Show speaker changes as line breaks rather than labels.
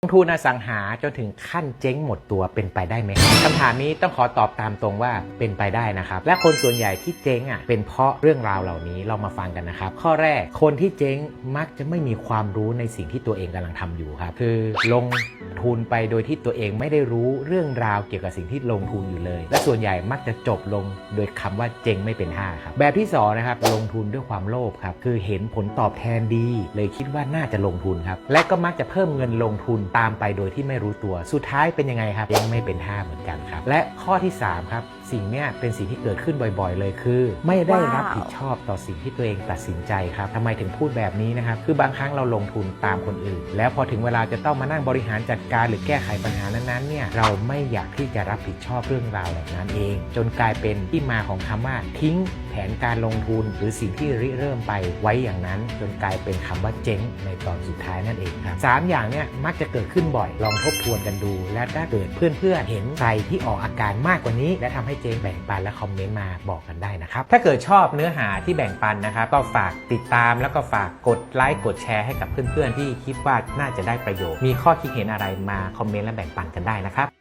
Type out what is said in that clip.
ลงทุนอสังหาจนถึงขั้นเจ๊งหมดตัวเป็นไปได้ไหมคำถามนี้ต้องขอตอบตามตรงว่าเป็นไปได้นะครับ และคนส่วนใหญ่ที่เจ๊งอะเป็นเพราะเรื่องราวเหล่านี้เรามาฟังกันนะครับ ข้อแรกคนที่เจ๊งมักจะไม่มีความรู้ในสิ่งที่ตัวเองกำลังทำอยู่ครับคือลงทุนไปโดยที่ตัวเองไม่ได้รู้เรื่องราวเกี่ยวกับสิ่งที่ลงทุนอยู่เลย และส่วนใหญ่มักจะจบลงโดยคำว่าเจ๊งไม่เป็นท่าครับแบบที่สองนะครับลงทุนด้วยความโลภครับคือเห็นผลตอบแทนดี เลยคิดว่าน่าจะลงทุนครับและก็มักจะเพิ่มเงินลงทุนตามไปโดยที่ไม่รู้ตัว สุดท้ายเป็นยังไงครับ ยังไม่เป็นท่าเหมือนกันครับ และข้อที่สามครับ สิ่งเนี้ยเป็นสิ่งที่เกิดขึ้นบ่อยๆ เลยคือ ไม่ได้รับผิดชอบต่อสิ่งที่ตัวเองตัดสินใจครับทำไมถึงพูดแบบนี้นะครับคือบางครั้งเราลงทุนตามคนอื่น แล้วพอถึงเวลาจะต้องมานั่งบริหารจัดการหรือแก้ไขปัญหานั้นๆเนี่ยเราไม่อยากที่จะรับผิดชอบเรื่องราวเหล่านั้นเอง จนกลายเป็นที่มาของคำว่าทิ้งแผนการลงทุนหรือสิ่งที่ริเริ่มไปไว้อย่างนั้น จนกลายเป็นคำว่าเจ๊งในตอนสุดท้ายนั่นเองครับสามอย่างเนี่ยมักจะเกิดขึ้นบ่อย ลองทบทวนกันดู และถ้าเกิดเพื่อนๆเห็นใครที่ออกอาการมากกว่านี้ และทำให้เจ๊แบ่งปันและคอมเมนต์มาบอกกันได้นะครับ ถ้าเกิดชอบเนื้อหาที่แบ่งปันนะครับ ก็ฝากติดตามแล้วก็ฝากกดไลค์กดแชร์ให้กับเพื่อนๆที่คิดว่าน่าจะได้ประโยชน์ มีข้อคิดเห็นอะไรมาคอมเมนต์และแบ่งปันกันได้นะครับ